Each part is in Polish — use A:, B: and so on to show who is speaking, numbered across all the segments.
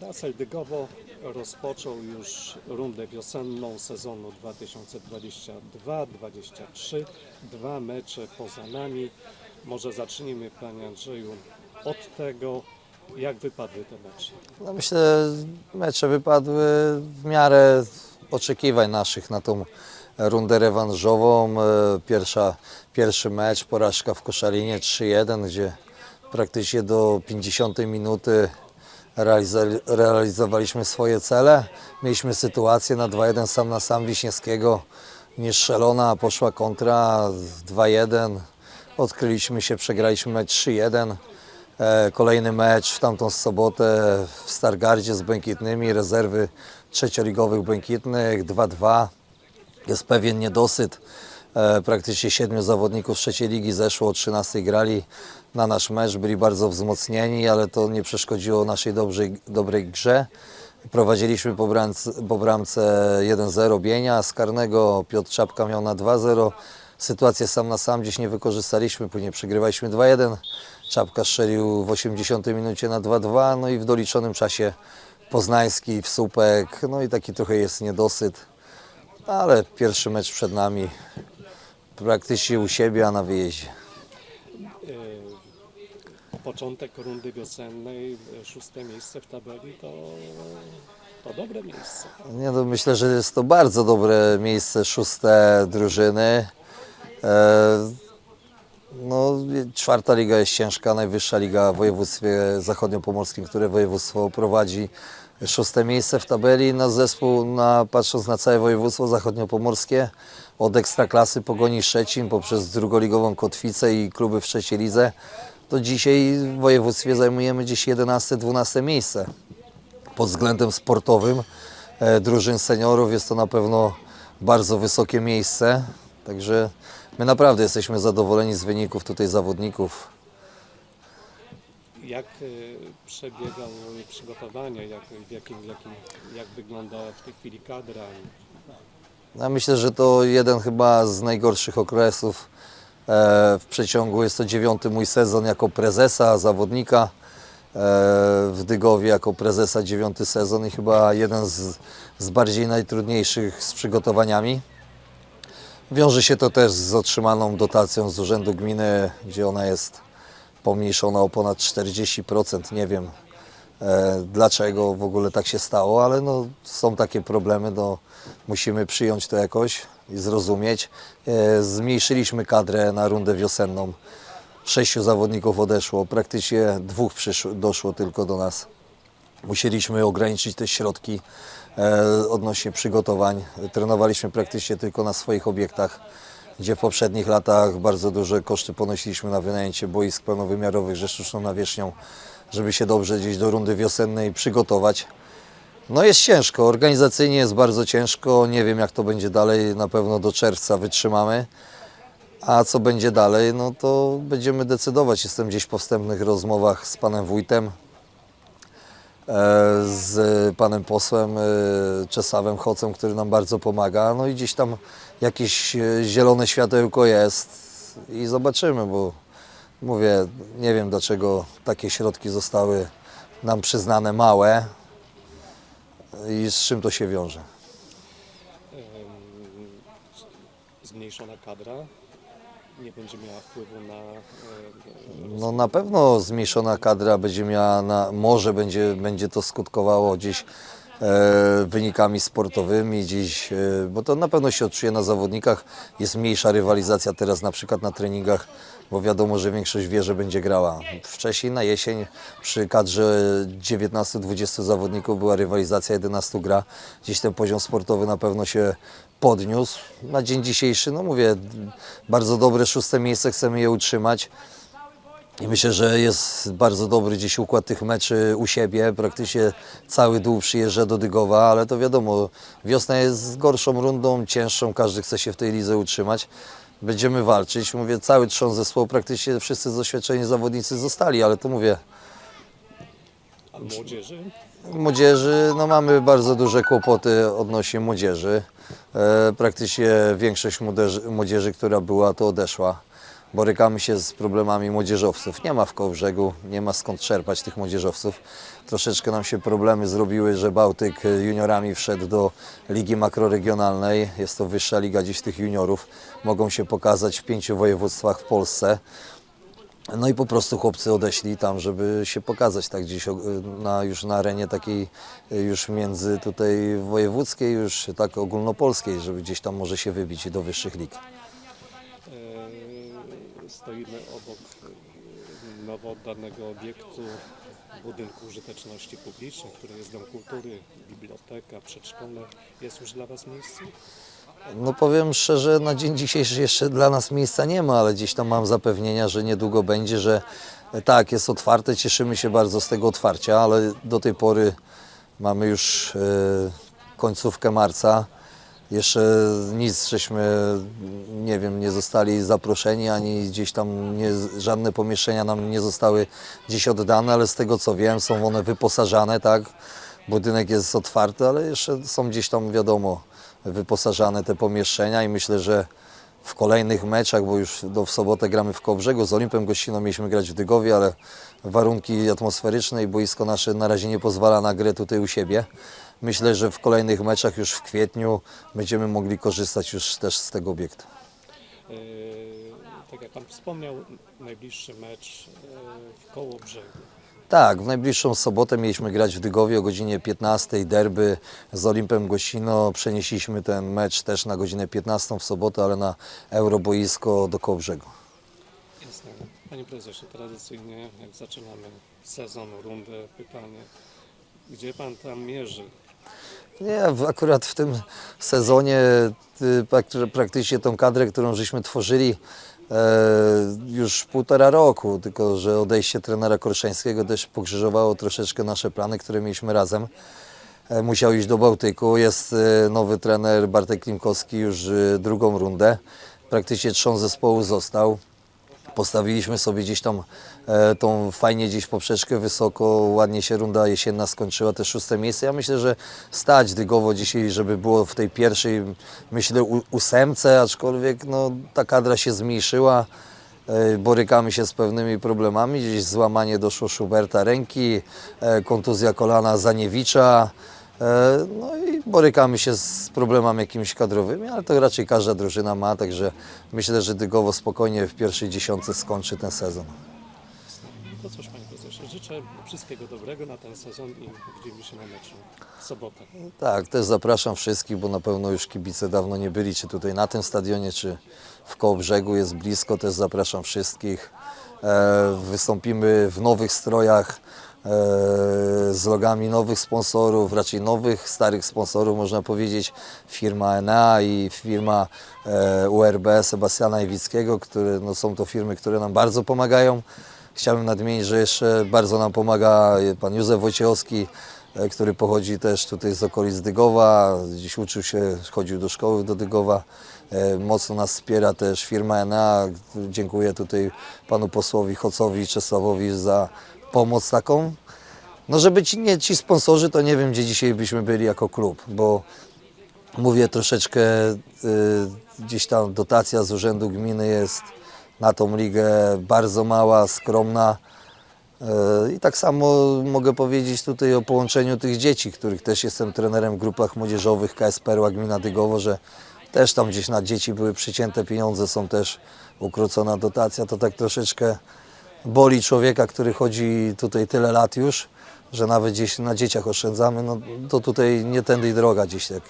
A: Rasel Dygowo rozpoczął już rundę wiosenną sezonu 2022-2023. Dwa mecze poza nami. Może zacznijmy, Panie Andrzeju, od tego, jak wypadły te mecze.
B: No myślę, mecze wypadły w miarę oczekiwań naszych na tą rundę rewanżową. E, Pierwsza, pierwszy mecz, porażka w Koszalinie 3-1, gdzie praktycznie do 50 minuty realizowaliśmy swoje cele. Mieliśmy sytuację na 2-1 sam na sam Wiśniewskiego, niestrzelona, poszła kontra 2-1. Odkryliśmy się, przegraliśmy mecz 3-1. E, Kolejny mecz w tamtą sobotę w Stargardzie z Błękitnymi, rezerwy trzecioligowych Błękitnych 2-2. Jest pewien niedosyt. E, Praktycznie siedmiu zawodników trzeciej ligi zeszło, o 13 grali na nasz mecz, byli bardzo wzmocnieni, ale to nie przeszkodziło naszej dobrej, dobrej grze. Prowadziliśmy po bramce, po bramce 1-0 Bienia, z karnego Piotr Czapka miał na 2-0. Sytuację sam na sam gdzieś nie wykorzystaliśmy, później przegrywaliśmy 2-1. Czapka strzelił w 80 minucie na 2-2, no i w doliczonym czasie Poznański w słupek, no i taki trochę jest niedosyt, ale pierwszy mecz przed nami, praktycznie u siebie, a na wyjeździe.
A: Początek rundy wiosennej, e, szóste miejsce w tabeli to, to dobre miejsce.
B: Nie, no myślę, że jest to bardzo dobre miejsce, szóste drużyny. E, no, czwarta liga jest ciężka, najwyższa liga w województwie zachodniopomorskim, które województwo prowadzi. Szóste miejsce w tabeli na zespół, na, patrząc na całe województwo zachodniopomorskie, od ekstraklasy Pogoni Szczecin poprzez drugoligową Kotwicę i kluby w trzeciej lidze, to dzisiaj w województwie zajmujemy gdzieś 11-12 miejsce pod względem sportowym e, drużyn seniorów jest to na pewno bardzo wysokie miejsce. Także my naprawdę jesteśmy zadowoleni z wyników tutaj zawodników.
A: Jak e, przebiegały przygotowania, jak, w jakim, w jakim, jak wygląda w tej chwili kadra?
B: Ja myślę, że to jeden chyba z najgorszych okresów w przeciągu. Jest to dziewiąty mój sezon jako prezesa, zawodnika e, w Dygowie jako prezesa dziewiąty sezon i chyba jeden z, z bardziej najtrudniejszych z przygotowaniami. Wiąże się to też z otrzymaną dotacją z Urzędu Gminy, gdzie ona jest pomniejszona o ponad 40%. Nie wiem e, dlaczego w ogóle tak się stało, ale no, są takie problemy, no, musimy przyjąć to jakoś i zrozumieć. E, zmniejszyliśmy kadrę na rundę wiosenną. Sześciu zawodników odeszło, praktycznie dwóch doszło tylko do nas. Musieliśmy ograniczyć te środki e, odnośnie przygotowań. Trenowaliśmy praktycznie tylko na swoich obiektach, gdzie w poprzednich latach bardzo duże koszty ponosiliśmy na wynajęcie boisk pełnowymiarowych ze sztuczną nawierzchnią, żeby się dobrze gdzieś do rundy wiosennej przygotować. No jest ciężko, organizacyjnie jest bardzo ciężko, nie wiem jak to będzie dalej, na pewno do czerwca wytrzymamy. A co będzie dalej, no to będziemy decydować. Jestem gdzieś po wstępnych rozmowach z panem wójtem, e, z panem posłem e, Czesawem Hocem, który nam bardzo pomaga. No i gdzieś tam jakieś e, zielone światełko jest i zobaczymy, bo mówię, nie wiem dlaczego takie środki zostały nam przyznane małe i z czym to się wiąże.
A: Zmniejszona kadra nie będzie miała wpływu na
B: No na pewno zmniejszona kadra będzie miała, na, może będzie, będzie to skutkowało gdzieś wynikami sportowymi, gdzieś, e, bo to na pewno się odczuje na zawodnikach. Jest mniejsza rywalizacja teraz na przykład na treningach, bo wiadomo, że większość wie, że będzie grała. Wcześniej na jesień przy kadrze 19-20 zawodników była rywalizacja 11 gra. Gdzieś ten poziom sportowy na pewno się podniósł. Na dzień dzisiejszy, no mówię, bardzo dobre szóste miejsce, chcemy je utrzymać. I myślę, że jest bardzo dobry dziś układ tych meczy u siebie. Praktycznie cały dół przyjeżdża do Dygowa, ale to wiadomo, wiosna jest gorszą rundą, cięższą, każdy chce się w tej lidze utrzymać. Będziemy walczyć. Mówię, cały trzon zespołu, praktycznie wszyscy doświadczeni zawodnicy zostali, ale to mówię,
A: a młodzieży.
B: Młodzieży, no mamy bardzo duże kłopoty odnośnie młodzieży. E, praktycznie większość młodzieży, młodzieży, która była, to odeszła. Borykamy się z problemami młodzieżowców. Nie ma w Kołbrzegu, nie ma skąd czerpać tych młodzieżowców. Troszeczkę nam się problemy zrobiły, że Bałtyk juniorami wszedł do Ligi Makroregionalnej. Jest to wyższa liga dziś tych juniorów. Mogą się pokazać w pięciu województwach w Polsce. No i po prostu chłopcy odeszli tam, żeby się pokazać tak gdzieś o- na, już na arenie takiej y, już między tutaj wojewódzkiej, już tak ogólnopolskiej, żeby gdzieś tam może się wybić do wyższych lig.
A: Stoimy obok e, nowo oddanego obiektu budynku użyteczności publicznej, który jest Dom Kultury, biblioteka, przedszkole. Jest już dla Was miejsce?
B: No powiem szczerze, na dzień dzisiejszy jeszcze dla nas miejsca nie ma, ale gdzieś tam mam zapewnienia, że niedługo będzie, że tak, jest otwarte, cieszymy się bardzo z tego otwarcia, ale do tej pory mamy już e, końcówkę marca. Jeszcze nic żeśmy, nie wiem, nie zostali zaproszeni, ani gdzieś tam nie, żadne pomieszczenia nam nie zostały dziś oddane, ale z tego co wiem, są one wyposażane, tak? Budynek jest otwarty, ale jeszcze są gdzieś tam, wiadomo, wyposażane te pomieszczenia i myślę, że w kolejnych meczach, bo już do, w sobotę gramy w Kołbrzegu, z Olimpem Gościną mieliśmy grać w Dygowie, ale warunki atmosferyczne i boisko nasze na razie nie pozwala na grę tutaj u siebie. Myślę, że w kolejnych meczach już w kwietniu będziemy mogli korzystać już też z tego obiektu.
A: E, Tak jak Pan wspomniał, najbliższy mecz e, w Kołobrzegu.
B: Tak, w najbliższą sobotę mieliśmy grać w Dygowie o godzinie 15, derby z Olimpem Gościno. Przenieśliśmy ten mecz też na godzinę 15 w sobotę, ale na Euroboisko do Kołbrzegu.
A: Jasne. Panie Prezesie, tradycyjnie jak zaczynamy sezon, rundę, pytanie, gdzie Pan tam mierzy?
B: Nie, akurat w tym sezonie y, prak- praktycznie tą kadrę, którą żeśmy tworzyli e, już półtora roku, tylko że odejście trenera Korszańskiego też pokrzyżowało troszeczkę nasze plany, które mieliśmy razem. E, musiał iść do Bałtyku. Jest e, nowy trener Bartek Klimkowski już drugą rundę. Praktycznie trzon zespołu został. Postawiliśmy sobie gdzieś tam e, tą fajnie gdzieś poprzeczkę wysoko, ładnie się runda jesienna skończyła, te szóste miejsce. Ja myślę, że stać Dygowo dzisiaj, żeby było w tej pierwszej, myślę, u- ósemce, aczkolwiek no, ta kadra się zmniejszyła. E, Borykamy się z pewnymi problemami. Gdzieś złamanie doszło Schuberta ręki, e, kontuzja kolana Zaniewicza. E, No i borykamy się z problemami jakimiś kadrowymi, ale to raczej każda drużyna ma, także myślę, że Dygowo spokojnie w pierwszej dziesiątce skończy ten sezon.
A: To cóż, Panie Prezesie, życzę wszystkiego dobrego na ten sezon i widzimy się na meczu w sobotę.
B: Tak, też zapraszam wszystkich, bo na pewno już kibice dawno nie byli, czy tutaj na tym stadionie, czy w Kołbrzegu jest blisko, też zapraszam wszystkich. E, wystąpimy w nowych strojach, e, z logami nowych sponsorów, raczej nowych, starych sponsorów, można powiedzieć. Firma ENA i firma e, URB Sebastiana Iwickiego, które no, są to firmy, które nam bardzo pomagają. Chciałbym nadmienić, że jeszcze bardzo nam pomaga pan Józef Wojciechowski, e, który pochodzi też tutaj z okolic Dygowa, dziś uczył się, chodził do szkoły do Dygowa. E, Mocno nas wspiera też firma ENA. Dziękuję tutaj panu posłowi Hocowi Czesławowi za pomoc taką. No żeby ci, nie ci sponsorzy, to nie wiem, gdzie dzisiaj byśmy byli jako klub, bo mówię troszeczkę, y, gdzieś tam dotacja z urzędu gminy jest na tą ligę bardzo mała, skromna. Y, I tak samo mogę powiedzieć tutaj o połączeniu tych dzieci, których też jestem trenerem w grupach młodzieżowych KS Perła Gmina Dygowo, że też tam gdzieś na dzieci były przycięte pieniądze, są też ukrócona dotacja, to tak troszeczkę boli człowieka, który chodzi tutaj tyle lat już, że nawet gdzieś na dzieciach oszczędzamy, no to tutaj nie tędy droga gdzieś tak.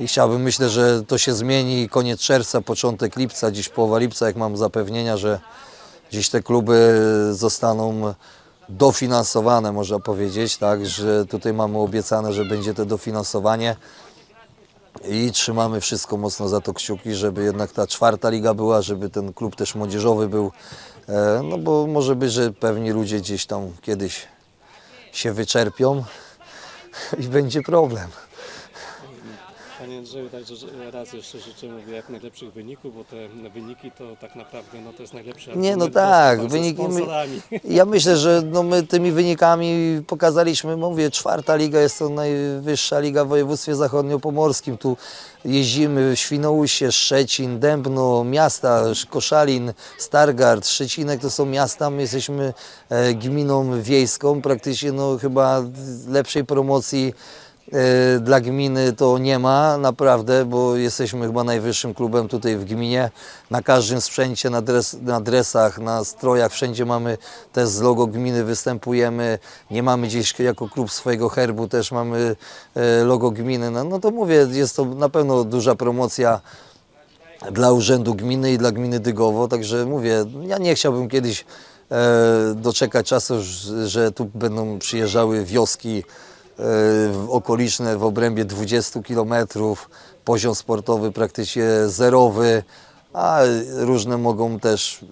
B: I chciałbym, myślę, że to się zmieni koniec czerwca, początek lipca, dziś połowa lipca, jak mam zapewnienia, że gdzieś te kluby zostaną dofinansowane, można powiedzieć, tak, że tutaj mamy obiecane, że będzie to dofinansowanie i trzymamy wszystko mocno za to kciuki, żeby jednak ta czwarta liga była, żeby ten klub też młodzieżowy był, e, no bo może być, że pewni ludzie gdzieś tam kiedyś się wyczerpią i będzie problem.
A: Panie Andrzeju, także że- raz jeszcze życzę mówię jak najlepszych wyników, bo te wyniki to tak naprawdę no, to jest najlepszy
B: Nie, no tak, wyniki my-. Ja myślę, że no my tymi wynikami pokazaliśmy, mówię, czwarta liga jest to najwyższa liga w województwie zachodniopomorskim. Tu jeździmy w Świnoujście, Szczecin, Dębno, miasta, Koszalin, Stargard, Szczecinek to są miasta, my jesteśmy e, gminą wiejską, praktycznie no chyba lepszej promocji dla gminy to nie ma, naprawdę, bo jesteśmy chyba najwyższym klubem tutaj w gminie. Na każdym sprzęcie, na, dres, na dresach, na strojach, wszędzie mamy też z logo gminy występujemy. Nie mamy gdzieś jako klub swojego herbu, też mamy e, logo gminy. No, no to mówię, jest to na pewno duża promocja dla Urzędu Gminy i dla Gminy Dygowo, także mówię, ja nie chciałbym kiedyś e, doczekać czasu, że- tu będą przyjeżdżały wioski e, okoliczne w obrębie 20 km, poziom sportowy praktycznie zerowy, a różne mogą też, y,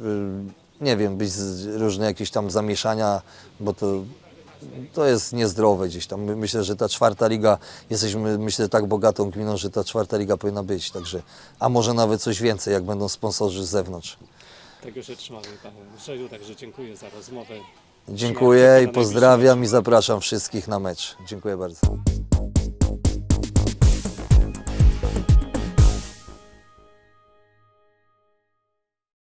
B: nie wiem, być różne jakieś tam zamieszania, bo to to jest niezdrowe gdzieś tam. My- Myślę, że ta czwarta liga, jesteśmy myślę tak bogatą gminą, że ta czwarta liga powinna być, także, a może nawet coś więcej, jak będą sponsorzy z zewnątrz.
A: Tego się trzymamy, Panie Andrzeju, także dziękuję za rozmowę.
B: Dziękuję i pozdrawiam i zapraszam wszystkich na mecz. Dziękuję bardzo.